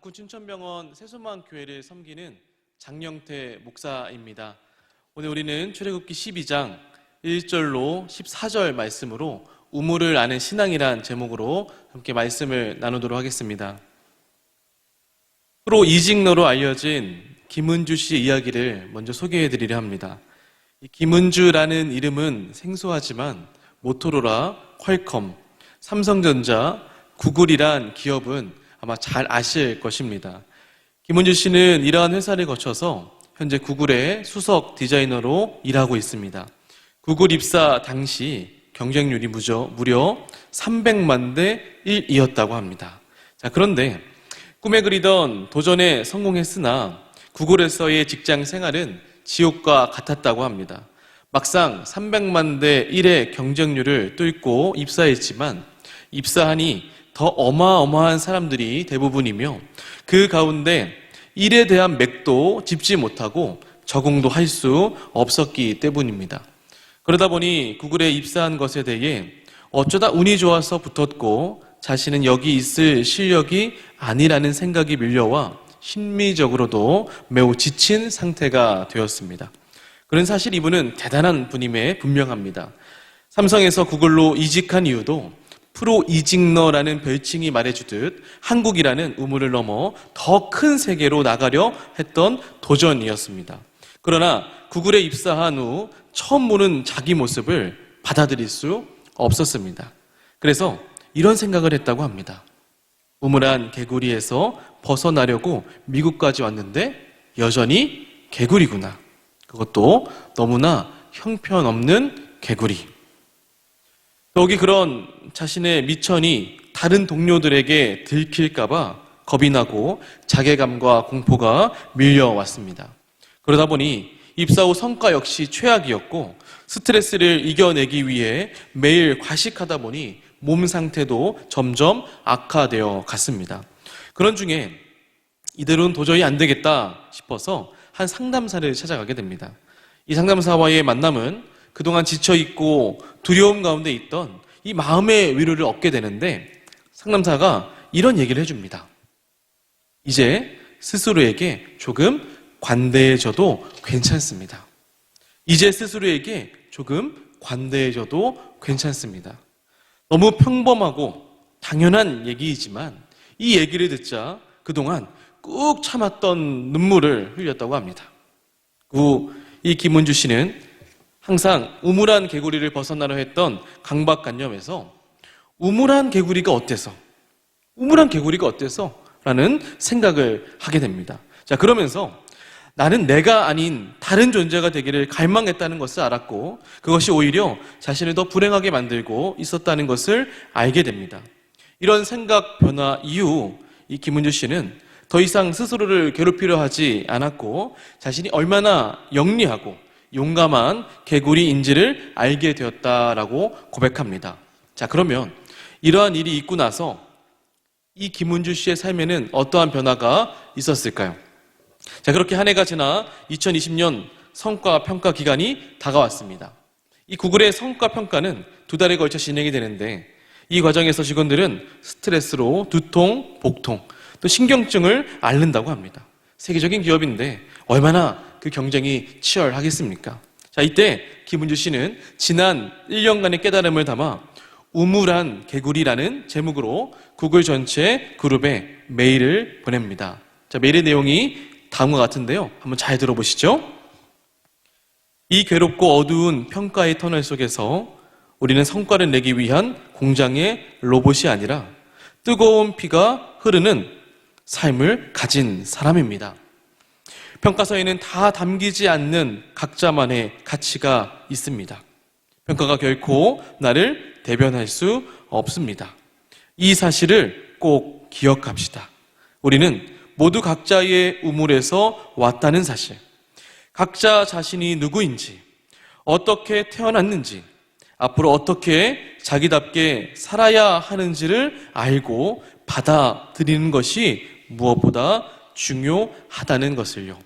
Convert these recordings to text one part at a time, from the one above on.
국군 춘천병원 세소만 교회를 섬기는 장영태 목사입니다. 오늘 우리는 출애굽기 12장 1절로 14절 말씀으로 우물을 아는 신앙이란 제목으로 함께 말씀을 나누도록 하겠습니다. 프로 이직너로 알려진 김은주 씨의 이야기를 먼저 소개해 드리려 합니다. 이 김은주라는 이름은 생소하지만 모토로라, 퀄컴, 삼성전자, 구글이란 기업은 아마 잘 아실 것입니다. 김은주 씨는 이러한 회사를 거쳐서 현재 구글의 수석 디자이너로 일하고 있습니다. 구글 입사 당시 경쟁률이 무려, 무려 300만 대 1이었다고 합니다. 자, 그런데 꿈에 그리던 도전에 성공했으나 구글에서의 직장 생활은 지옥과 같았다고 합니다. 막상 300만 대 1의 경쟁률을 뚫고 입사했지만 입사하니 더 어마어마한 사람들이 대부분이며 그 가운데 일에 대한 맥도 짚지 못하고 적응도 할 수 없었기 때문입니다. 그러다 보니 구글에 입사한 것에 대해 어쩌다 운이 좋아서 붙었고 자신은 여기 있을 실력이 아니라는 생각이 밀려와 심리적으로도 매우 지친 상태가 되었습니다. 그런 사실 이분은 대단한 분임에 분명합니다. 삼성에서 구글로 이직한 이유도 프로 이직너라는 별칭이 말해주듯 한국이라는 우물을 넘어 더 큰 세계로 나가려 했던 도전이었습니다. 그러나 구글에 입사한 후 처음 보는 자기 모습을 받아들일 수 없었습니다. 그래서 이런 생각을 했다고 합니다. 우물한 개구리에서 벗어나려고 미국까지 왔는데 여전히 개구리구나. 그것도 너무나 형편없는 개구리. 더욱이 그런 자신의 미천이 다른 동료들에게 들킬까봐 겁이 나고 자괴감과 공포가 밀려왔습니다. 그러다 보니 입사 후 성과 역시 최악이었고 스트레스를 이겨내기 위해 매일 과식하다 보니 몸 상태도 점점 악화되어 갔습니다. 그런 중에 이대로는 도저히 안 되겠다 싶어서 한 상담사를 찾아가게 됩니다. 이 상담사와의 만남은 그동안 지쳐있고 두려움 가운데 있던 이 마음의 위로를 얻게 되는데 상담사가 이런 얘기를 해줍니다. 이제 스스로에게 조금 관대해져도 괜찮습니다. 이제 스스로에게 조금 관대해져도 괜찮습니다. 너무 평범하고 당연한 얘기이지만 이 얘기를 듣자 그동안 꾹 참았던 눈물을 흘렸다고 합니다. 그 이 김은주 씨는 항상 우물한 개구리를 벗어나려 했던 강박관념에서 우물한 개구리가 어때서? 우물한 개구리가 어때서? 라는 생각을 하게 됩니다. 자, 그러면서 나는 내가 아닌 다른 존재가 되기를 갈망했다는 것을 알았고 그것이 오히려 자신을 더 불행하게 만들고 있었다는 것을 알게 됩니다. 이런 생각 변화 이후 이 김은주 씨는 더 이상 스스로를 괴롭히려 하지 않았고 자신이 얼마나 영리하고 용감한 개구리인지를 알게 되었다라고 고백합니다. 자, 그러면 이러한 일이 있고 나서 이 김은주 씨의 삶에는 어떠한 변화가 있었을까요? 자, 그렇게 한 해가 지나 2020년 성과 평가 기간이 다가왔습니다. 이 구글의 성과 평가는 두 달에 걸쳐 진행이 되는데 이 과정에서 직원들은 스트레스로 두통, 복통, 또 신경증을 앓는다고 합니다. 세계적인 기업인데 얼마나 그 경쟁이 치열하겠습니까? 자, 이때 김은주 씨는 지난 1년간의 깨달음을 담아 우물한 개구리라는 제목으로 구글 전체 그룹에 메일을 보냅니다. 자, 메일의 내용이 다음과 같은데요. 한번 잘 들어보시죠. 이 괴롭고 어두운 평가의 터널 속에서 우리는 성과를 내기 위한 공장의 로봇이 아니라 뜨거운 피가 흐르는 삶을 가진 사람입니다. 평가서에는 다 담기지 않는 각자만의 가치가 있습니다. 평가가 결코 나를 대변할 수 없습니다. 이 사실을 꼭 기억합시다. 우리는 모두 각자의 우물에서 왔다는 사실, 각자 자신이 누구인지, 어떻게 태어났는지, 앞으로 어떻게 자기답게 살아야 하는지를 알고 받아들이는 것이 무엇보다 중요하다는 것을요.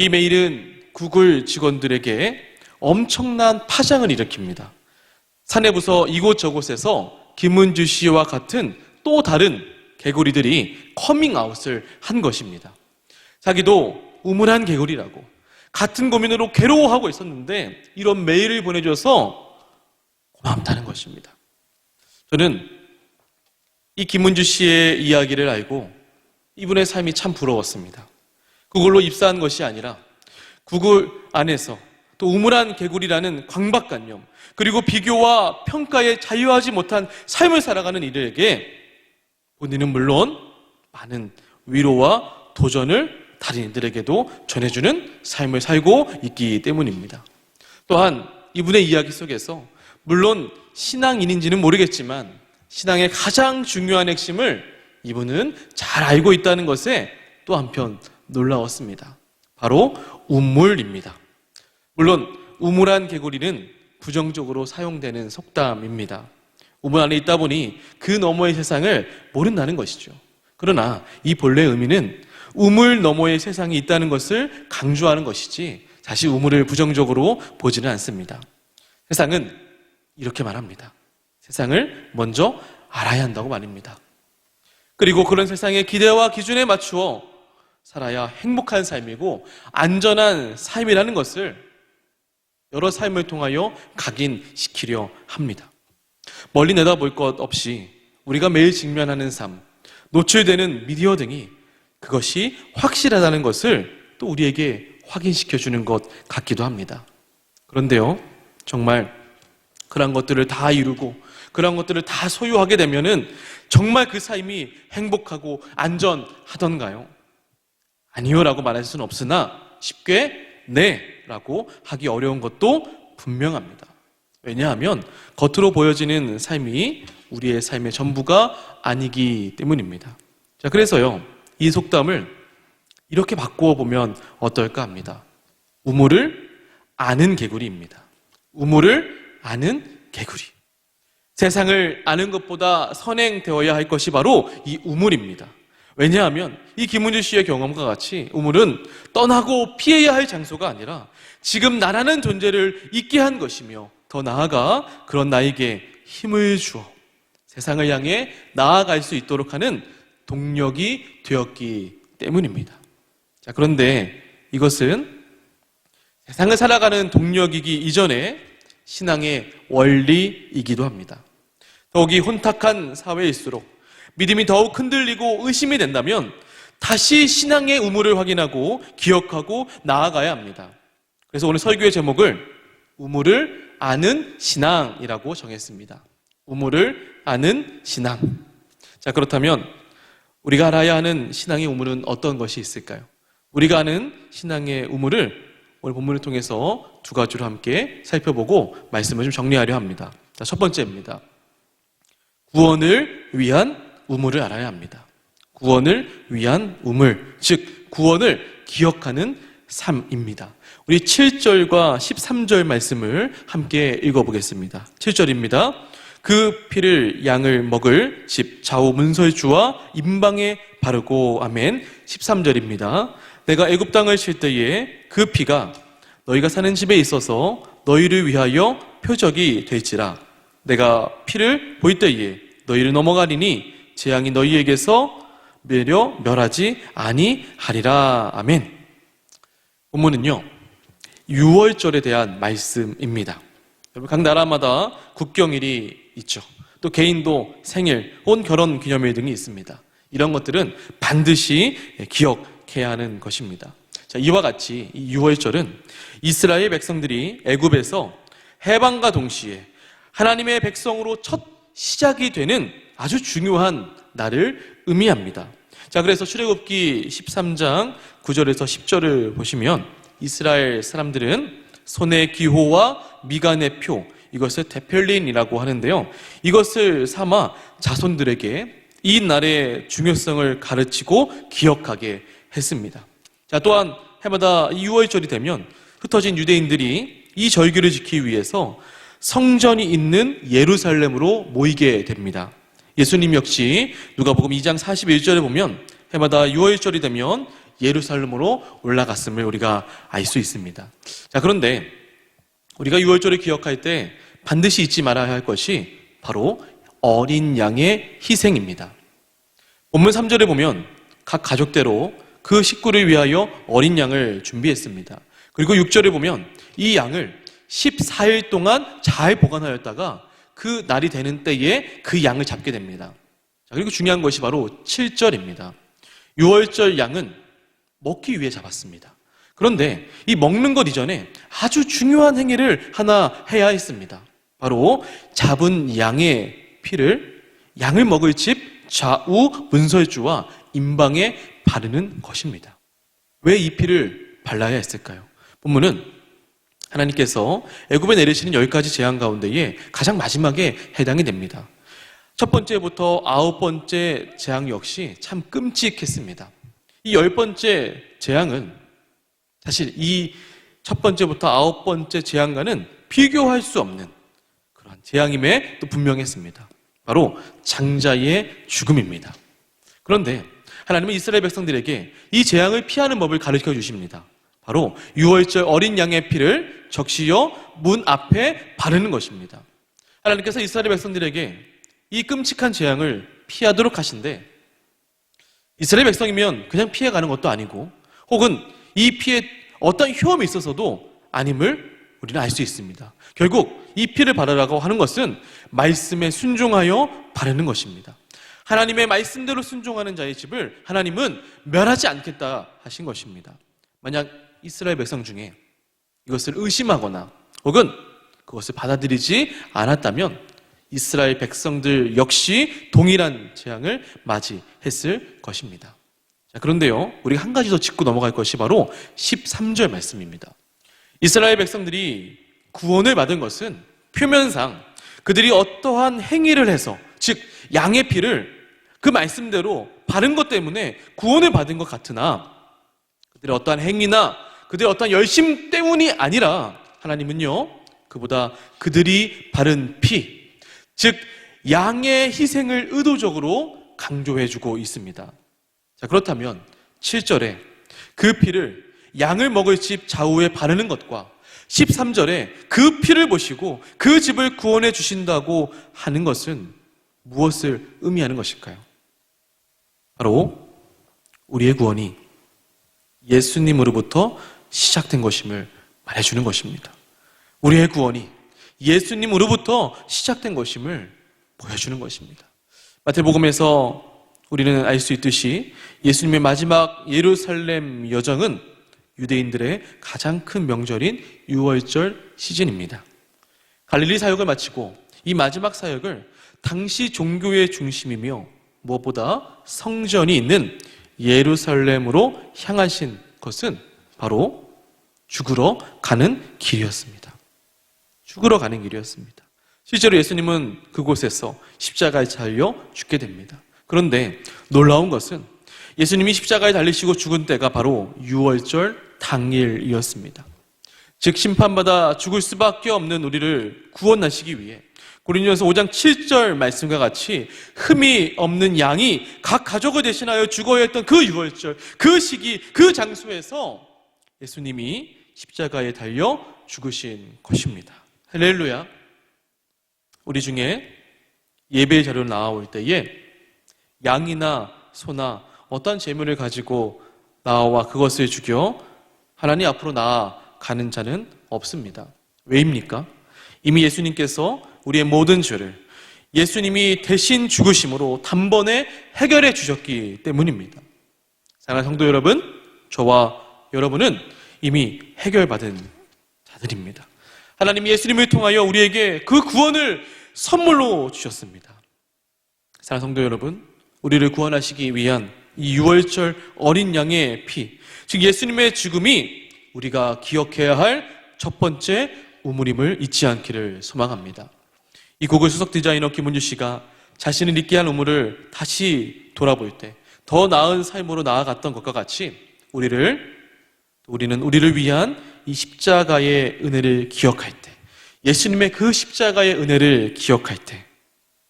이 메일은 구글 직원들에게 엄청난 파장을 일으킵니다. 사내부서 이곳저곳에서 김은주 씨와 같은 또 다른 개구리들이 커밍아웃을 한 것입니다. 자기도 우물한 개구리라고 같은 고민으로 괴로워하고 있었는데 이런 메일을 보내줘서 고맙다는 것입니다. 저는 이 김은주 씨의 이야기를 알고 이분의 삶이 참 부러웠습니다. 그걸로 입사한 것이 아니라 구글 안에서 또 우물한 개구리라는 광박관념 그리고 비교와 평가에 자유하지 못한 삶을 살아가는 이들에게 본인은 물론 많은 위로와 도전을 다른 이들에게도 전해주는 삶을 살고 있기 때문입니다. 또한 이분의 이야기 속에서 물론 신앙인인지는 모르겠지만 신앙의 가장 중요한 핵심을 이분은 잘 알고 있다는 것에 또 한편 놀라웠습니다. 바로 우물입니다. 물론 우물한 개구리는 부정적으로 사용되는 속담입니다. 우물 안에 있다 보니 그 너머의 세상을 모른다는 것이죠. 그러나 이 본래 의미는 우물 너머의 세상이 있다는 것을 강조하는 것이지 사실 우물을 부정적으로 보지는 않습니다. 세상은 이렇게 말합니다. 세상을 먼저 알아야 한다고 말입니다. 그리고 그런 세상의 기대와 기준에 맞추어 살아야 행복한 삶이고 안전한 삶이라는 것을 여러 삶을 통하여 각인시키려 합니다. 멀리 내다볼 것 없이 우리가 매일 직면하는 삶, 노출되는 미디어 등이 그것이 확실하다는 것을 또 우리에게 확인시켜 주는 것 같기도 합니다. 그런데요, 정말 그런 것들을 다 이루고 그런 것들을 다 소유하게 되면은 정말 그 삶이 행복하고 안전하던가요? 아니요라고 말할 수는 없으나 쉽게 네라고 하기 어려운 것도 분명합니다. 왜냐하면 겉으로 보여지는 삶이 우리의 삶의 전부가 아니기 때문입니다. 자, 그래서요, 이 속담을 이렇게 바꾸어 보면 어떨까 합니다. 우물을 아는 개구리입니다. 우물을 아는 개구리. 세상을 아는 것보다 선행되어야 할 것이 바로 이 우물입니다. 왜냐하면 이 김은주 씨의 경험과 같이 우물은 떠나고 피해야 할 장소가 아니라 지금 나라는 존재를 있게 한 것이며 더 나아가 그런 나에게 힘을 주어 세상을 향해 나아갈 수 있도록 하는 동력이 되었기 때문입니다. 자, 그런데 이것은 세상을 살아가는 동력이기 이전에 신앙의 원리이기도 합니다. 더욱이 혼탁한 사회일수록 믿음이 더욱 흔들리고 의심이 된다면 다시 신앙의 우물을 확인하고 기억하고 나아가야 합니다. 그래서 오늘 설교의 제목을 우물을 아는 신앙이라고 정했습니다. 우물을 아는 신앙. 자, 그렇다면 우리가 알아야 하는 신앙의 우물은 어떤 것이 있을까요? 우리가 아는 신앙의 우물을 오늘 본문을 통해서 두 가지로 함께 살펴보고 말씀을 좀 정리하려 합니다. 자, 첫 번째입니다. 구원을 위한 우물을 알아야 합니다. 구원을 위한 우물, 즉 구원을 기억하는 삶입니다. 우리 7절과 13절 말씀을 함께 읽어보겠습니다. 7절입니다. 그 피를 양을 먹을 집 좌우 문설주와 임방에 바르고 아멘. 13절입니다. 내가 애굽 땅을 칠 때에 그 피가 너희가 사는 집에 있어서 너희를 위하여 표적이 될지라 내가 피를 볼 때에 너희를 넘어가리니 재앙이 너희에게서 멸려 멸하지 아니하리라 아멘. 본문은요 6월절에 대한 말씀입니다. 여러분 각 나라마다 국경일이 있죠. 또 개인도 생일, 혼 결혼 기념일 등이 있습니다. 이런 것들은 반드시 기억해야 하는 것입니다. 자, 이와 같이 이 6월절은 이스라엘 백성들이 애굽에서 해방과 동시에 하나님의 백성으로 첫 시작이 되는 아주 중요한 날을 의미합니다. 자, 그래서 출애굽기 13장 9절에서 10절을 보시면 이스라엘 사람들은 손의 기호와 미간의 표 이것을 대펠린이라고 하는데요. 이것을 삼아 자손들에게 이 날의 중요성을 가르치고 기억하게 했습니다. 자, 또한 해마다 6월절이 되면 흩어진 유대인들이 이 절기를 지키기 위해서 성전이 있는 예루살렘으로 모이게 됩니다. 예수님 역시 누가복음 2장 41절에 보면 해마다 6월절이 되면 예루살렘으로 올라갔음을 우리가 알 수 있습니다. 자, 그런데 우리가 6월절을 기억할 때 반드시 잊지 말아야 할 것이 바로 어린 양의 희생입니다. 본문 3절에 보면 각 가족대로 그 식구를 위하여 어린 양을 준비했습니다. 그리고 6절에 보면 이 양을 14일 동안 잘 보관하였다가 그 날이 되는 때에 그 양을 잡게 됩니다. 자, 그리고 중요한 것이 바로 7절입니다. 6월절 양은 먹기 위해 잡았습니다. 그런데 이 먹는 것 이전에 아주 중요한 행위를 하나 해야 했습니다. 바로 잡은 양의 피를 양을 먹을 집 좌우 문설주와 임방에 바르는 것입니다. 왜 이 피를 발라야 했을까요? 본문은 하나님께서 애굽에 내리시는 열 가지 재앙 가운데에 가장 마지막에 해당이 됩니다. 첫 번째부터 아홉 번째 재앙 역시 참 끔찍했습니다. 이 열 번째 재앙은 사실 이 첫 번째부터 아홉 번째 재앙과는 비교할 수 없는 그러한 재앙임에 또 분명했습니다. 바로 장자의 죽음입니다. 그런데 하나님은 이스라엘 백성들에게 이 재앙을 피하는 법을 가르쳐 주십니다. 바로 6월절 어린 양의 피를 적시어 문 앞에 바르는 것입니다. 하나님께서 이스라엘 백성들에게 이 끔찍한 재앙을 피하도록 하신데 이스라엘 백성이면 그냥 피해가는 것도 아니고 혹은 이 피에 어떤 효험이 있어서도 아님을 우리는 알 수 있습니다. 결국 이 피를 바르라고 하는 것은 말씀에 순종하여 바르는 것입니다. 하나님의 말씀대로 순종하는 자의 집을 하나님은 멸하지 않겠다 하신 것입니다. 만약 이스라엘 백성 중에 이것을 의심하거나 혹은 그것을 받아들이지 않았다면 이스라엘 백성들 역시 동일한 재앙을 맞이했을 것입니다. 자, 그런데요, 우리가 한 가지 더 짚고 넘어갈 것이 바로 13절 말씀입니다. 이스라엘 백성들이 구원을 받은 것은 표면상 그들이 어떠한 행위를 해서, 즉, 양의 피를 그 말씀대로 바른 것 때문에 구원을 받은 것 같으나 그들의 어떠한 행위나 그들의 어떠한 열심 때문이 아니라 하나님은요, 그보다 그들이 바른 피, 즉, 양의 희생을 의도적으로 강조해주고 있습니다. 자, 그렇다면 7절에 그 피를 양을 먹을 집 좌우에 바르는 것과 13절에 그 피를 보시고 그 집을 구원해 주신다고 하는 것은 무엇을 의미하는 것일까요? 바로 우리의 구원이 예수님으로부터 시작된 것임을 말해주는 것입니다. 우리의 구원이 예수님으로부터 시작된 것임을 보여주는 것입니다. 마태복음에서 우리는 알 수 있듯이 예수님의 마지막 예루살렘 여정은 유대인들의 가장 큰 명절인 6월절 시즌입니다. 갈릴리 사역을 마치고 이 마지막 사역을 당시 종교의 중심이며 무엇보다 성전이 있는 예루살렘으로 향하신 것은 바로 죽으러 가는 길이었습니다. 죽으러 가는 길이었습니다. 실제로 예수님은 그곳에서 십자가에 잘려 죽게 됩니다. 그런데 놀라운 것은 예수님이 십자가에 달리시고 죽은 때가 바로 6월절 당일이었습니다. 즉 심판받아 죽을 수밖에 없는 우리를 구원하시기 위해 고린도전서 5장 7절 말씀과 같이 흠이 없는 양이 각 가족을 대신하여 죽어야 했던 그 6월절 그 시기 그 장소에서 예수님이 십자가에 달려 죽으신 것입니다. 할렐루야. 우리 중에 예배 자료 나올 때에 양이나 소나 어떤 재물을 가지고 나와 그것을 죽여 하나님 앞으로 나아가는 자는 없습니다. 왜입니까? 이미 예수님께서 우리의 모든 죄를 예수님이 대신 죽으심으로 단번에 해결해 주셨기 때문입니다. 사랑하는 성도 여러분, 저와 여러분은 이미 해결받은 자들입니다. 하나님이 예수님을 통하여 우리에게 그 구원을 선물로 주셨습니다. 사랑하는 성도 여러분, 우리를 구원하시기 위한 이 6월절 어린 양의 피, 즉 예수님의 죽음이 우리가 기억해야 할 첫 번째 우물임을 잊지 않기를 소망합니다. 이 곡을 수석 디자이너 김은주 씨가 자신을 잊게 한 우물을 다시 돌아볼 때 더 나은 삶으로 나아갔던 것과 같이 우리를 우리는 우리를 위한 이 십자가의 은혜를 기억할 때 예수님의 그 십자가의 은혜를 기억할 때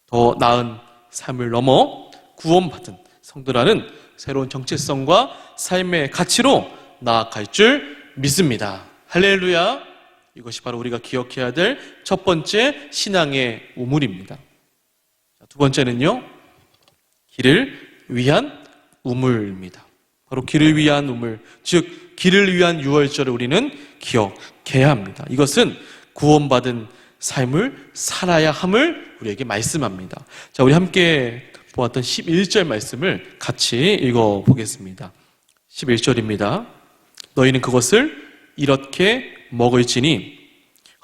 더 나은 삶을 넘어 구원받은 성도라는 새로운 정체성과 삶의 가치로 나아갈 줄 믿습니다. 할렐루야. 이것이 바로 우리가 기억해야 될 첫 번째 신앙의 우물입니다. 자, 두 번째는요, 길을 위한 우물입니다. 바로 길을 위한 우물, 즉, 길을 위한 유월절을 우리는 기억해야 합니다. 이것은 구원받은 삶을 살아야 함을 우리에게 말씀합니다. 자, 우리 함께 보았던 11절 말씀을 같이 읽어 보겠습니다. 11절입니다. 너희는 그것을 이렇게 먹을지니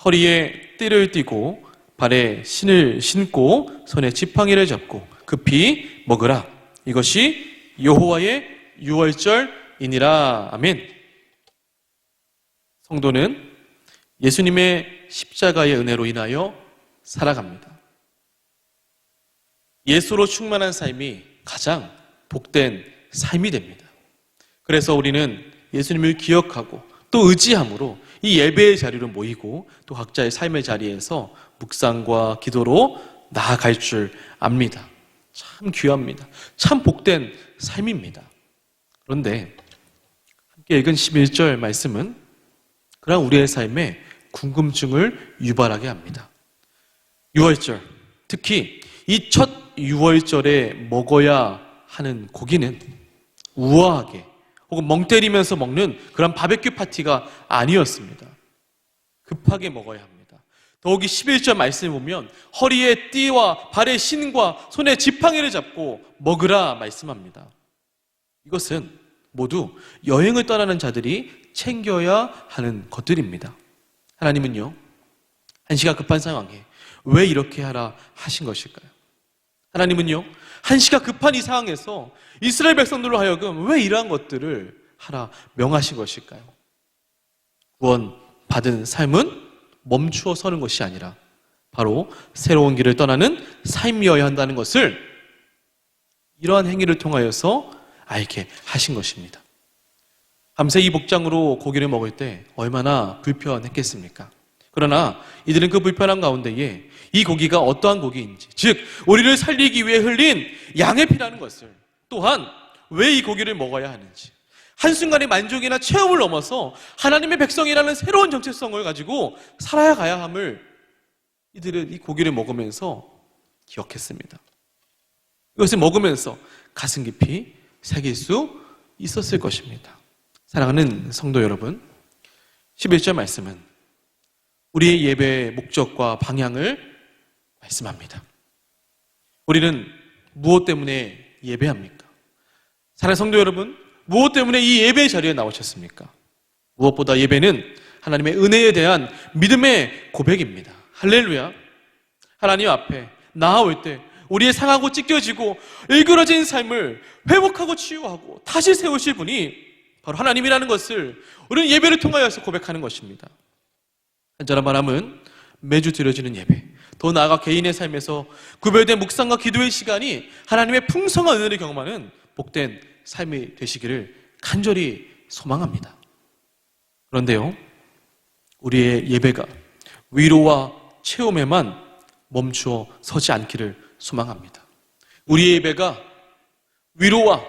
허리에 띠를 띠고 발에 신을 신고 손에 지팡이를 잡고 급히 먹으라. 이것이 여호와의 유월절이니라. 아멘. 성도는 예수님의 십자가의 은혜로 인하여 살아갑니다. 예수로 충만한 삶이 가장 복된 삶이 됩니다. 그래서 우리는 예수님을 기억하고 또 의지함으로 이 예배의 자리로 모이고 또 각자의 삶의 자리에서 묵상과 기도로 나아갈 줄 압니다. 참 귀합니다. 참 복된 삶입니다. 그런데 함께 읽은 11절 말씀은 그러나 우리의 삶에 궁금증을 유발하게 합니다. 6월절, 특히 이 첫 6월절에 먹어야 하는 고기는 우아하게 혹은 멍 때리면서 먹는 그런 바베큐 파티가 아니었습니다. 급하게 먹어야 합니다. 더욱이 11절 말씀을 보면 허리에 띠와 발에 신과 손에 지팡이를 잡고 먹으라 말씀합니다. 이것은 모두 여행을 떠나는 자들이 챙겨야 하는 것들입니다. 하나님은요, 한시가 급한 상황에 왜 이렇게 하라 하신 것일까요? 하나님은요, 한시가 급한 이 상황에서 이스라엘 백성들로 하여금 왜 이러한 것들을 하라 명하신 것일까요? 구원 받은 삶은 멈추어 서는 것이 아니라 바로 새로운 길을 떠나는 삶이어야 한다는 것을 이러한 행위를 통하여서 알게 하신 것입니다. 밤새 이 복장으로 고기를 먹을 때 얼마나 불편했겠습니까? 그러나 이들은 그 불편한 가운데에 이 고기가 어떠한 고기인지, 즉, 우리를 살리기 위해 흘린 양의 피라는 것을 또한 왜 이 고기를 먹어야 하는지, 한순간의 만족이나 체험을 넘어서 하나님의 백성이라는 새로운 정체성을 가지고 살아야 가야 함을 이들은 이 고기를 먹으면서 기억했습니다. 이것을 먹으면서 가슴 깊이 새길 수 있었을 것입니다. 사랑하는 성도 여러분, 11절 말씀은 우리의 예배의 목적과 방향을 말씀합니다. 우리는 무엇 때문에 예배합니까? 사랑하는 성도 여러분, 무엇 때문에 이 예배 자리에 나오셨습니까? 무엇보다 예배는 하나님의 은혜에 대한 믿음의 고백입니다. 할렐루야. 하나님 앞에 나아올 때 우리의 상하고 찢겨지고 일그러진 삶을 회복하고 치유하고 다시 세우실 분이 바로 하나님이라는 것을 우리는 예배를 통하여서 고백하는 것입니다. 한자로 말하면 매주 드려지는 예배, 더 나아가 개인의 삶에서 구별된 묵상과 기도의 시간이 하나님의 풍성한 은혜를 경험하는 복된 삶이 되시기를 간절히 소망합니다. 그런데요, 우리의 예배가 위로와 체험에만 멈추어 서지 않기를 소망합니다. 우리의 예배가 위로와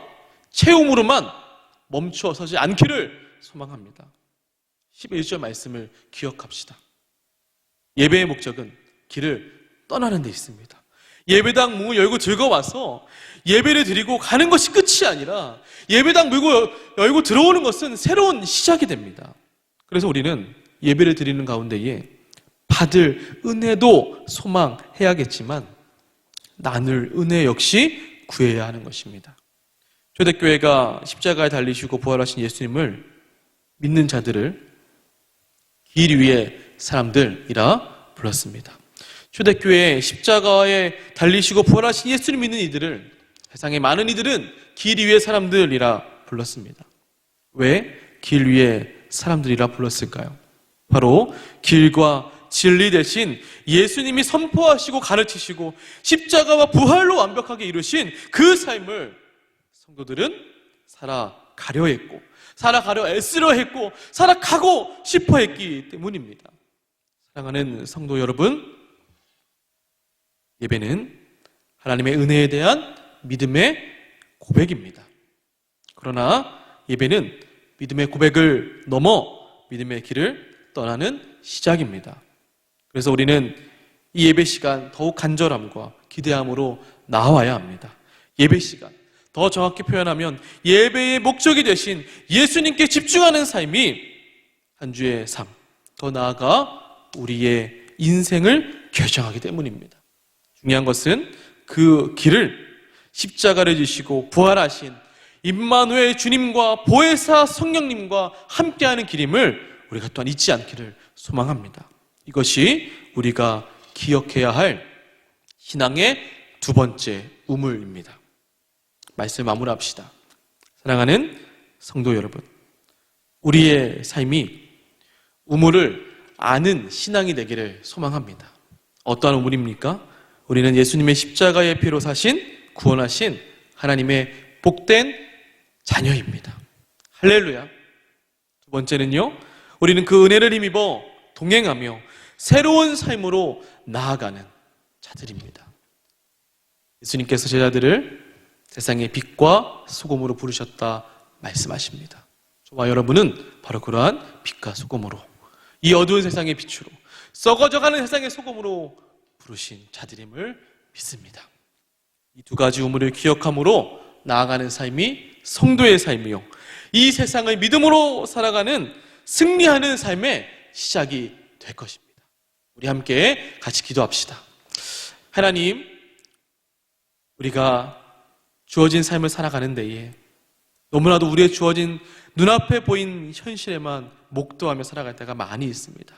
체험으로만 멈추어 서지 않기를 소망합니다. 11절 말씀을 기억합시다. 예배의 목적은 길을 떠나는 데 있습니다. 예배당 문을 열고 들어와서 예배를 드리고 가는 것이 끝이 아니라 예배당 물고 열고 들어오는 것은 새로운 시작이 됩니다. 그래서 우리는 예배를 드리는 가운데에 받을 은혜도 소망해야겠지만 나눌 은혜 역시 구해야 하는 것입니다. 초대교회가 십자가에 달리시고 부활하신 예수님을 믿는 자들을 길 위의 사람들이라 불렀습니다. 초대교회 십자가에 달리시고 부활하신 예수를 믿는 이들을 세상의 많은 이들은 길 위의 사람들이라 불렀습니다. 왜 길 위의 사람들이라 불렀을까요? 바로 길과 진리 대신 예수님이 선포하시고 가르치시고 십자가와 부활로 완벽하게 이루신 그 삶을 성도들은 살아가려 했고 살아가려 애쓰려 했고 살아가고 싶어 했기 때문입니다. 사랑하는 성도 여러분, 예배는 하나님의 은혜에 대한 믿음의 고백입니다. 그러나 예배는 믿음의 고백을 넘어 믿음의 길을 떠나는 시작입니다. 그래서 우리는 이 예배 시간 더욱 간절함과 기대함으로 나와야 합니다. 예배 시간. 더 정확히 표현하면 예배의 목적이 되신 예수님께 집중하는 삶이 한 주의 삶, 더 나아가 우리의 인생을 결정하기 때문입니다. 중요한 것은 그 길을 십자가를 지시고 부활하신 임마누엘 주님과 보혜사 성령님과 함께하는 길임을 우리가 또한 잊지 않기를 소망합니다. 이것이 우리가 기억해야 할 신앙의 두 번째 우물입니다. 말씀 마무리합시다. 사랑하는 성도 여러분, 우리의 삶이 우물을 아는 신앙이 되기를 소망합니다. 어떠한 우물입니까? 우리는 예수님의 십자가의 피로 사신 구원하신 하나님의 복된 자녀입니다. 할렐루야. 두 번째는요, 우리는 그 은혜를 힘입어 동행하며 새로운 삶으로 나아가는 자들입니다. 예수님께서 제자들을 세상의 빛과 소금으로 부르셨다 말씀하십니다. 저와 여러분은 바로 그러한 빛과 소금으로 이 어두운 세상의 빛으로 썩어져가는 세상의 소금으로 부르신 자들임을 믿습니다. 이 두 가지 우물을 기억함으로 나아가는 삶이 성도의 삶이요. 이 세상을 믿음으로 살아가는 승리하는 삶의 시작이 될 것입니다. 우리 함께 같이 기도합시다. 하나님, 우리가 주어진 삶을 살아가는 데에 너무나도 우리의 주어진 눈앞에 보인 현실에만 목도하며 살아갈 때가 많이 있습니다.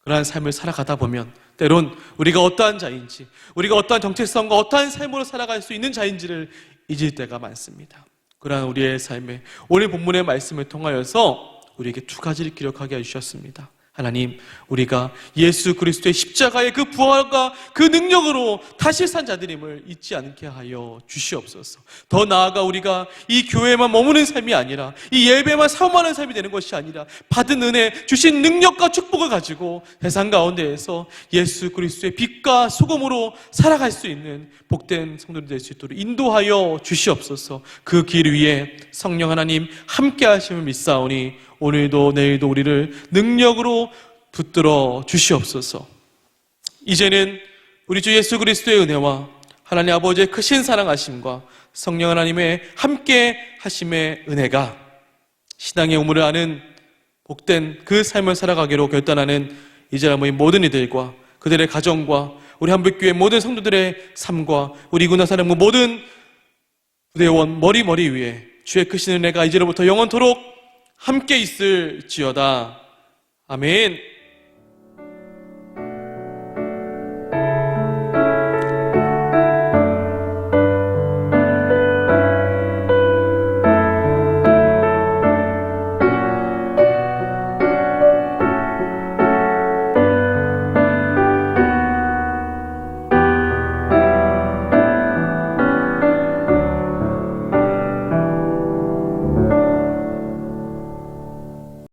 그러한 삶을 살아가다 보면 때론 우리가 어떠한 자인지, 우리가 어떠한 정체성과 어떠한 삶으로 살아갈 수 있는 자인지를 잊을 때가 많습니다. 그러한 우리의 삶에 오늘 본문의 말씀을 통하여서 우리에게 두 가지를 기록하게 해주셨습니다. 하나님, 우리가 예수 그리스도의 십자가의 그 부활과 그 능력으로 다시 산 자들임을 잊지 않게 하여 주시옵소서. 더 나아가 우리가 이 교회만 머무는 삶이 아니라 이 예배만 사모하는 삶이 되는 것이 아니라 받은 은혜, 주신 능력과 축복을 가지고 세상 가운데에서 예수 그리스도의 빛과 소금으로 살아갈 수 있는 복된 성도들 될 수 있도록 인도하여 주시옵소서. 그 길 위에 성령 하나님 함께 하심을 믿사오니 오늘도 내일도 우리를 능력으로 붙들어 주시옵소서. 이제는 우리 주 예수 그리스도의 은혜와 하나님 아버지의 크신 사랑하심과 성령 하나님의 함께 하심의 은혜가 신앙의 우물을 아는 복된 그 삶을 살아가기로 결단하는 이제라 모인 모든 이들과 그들의 가정과 우리 한빛교회 모든 성도들의 삶과 우리 군화 사람과 모든 부대원 머리머리 위에 주의 크신 은혜가 이제로부터 영원토록 함께 있을지어다. 아멘.